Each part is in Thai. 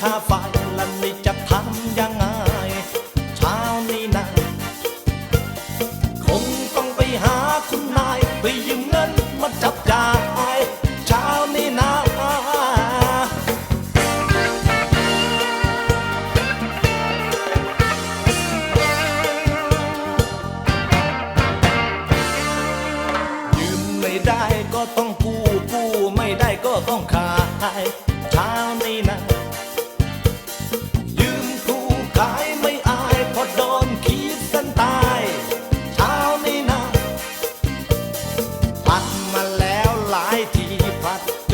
ค่าไฟแล้วนี่จะทำยังไงเช้านี้นะคงต้องไปหาคุณนายไปยืมเงินมาจับจ่ายเช้านี้นะยืมไม่ได้ก็ต้องกู้กู้ไม่ได้ก็ต้องขาย Abad.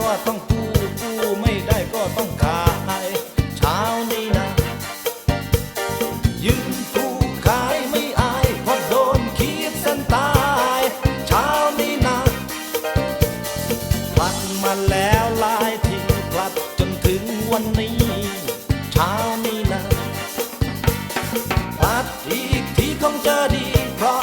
ก็ต้องกู้กู้ไม่ได้ก็ต้องขายเช้านี้นะ ยืนผู้ขายไม่อายเพราะโดนขีดเส้นตายเช้านี้นะพลัดมาแล้วลายทีพลัดจนถึงวันนี้เช้านี้นะพลัดอีกทีคงจะดีเพราะ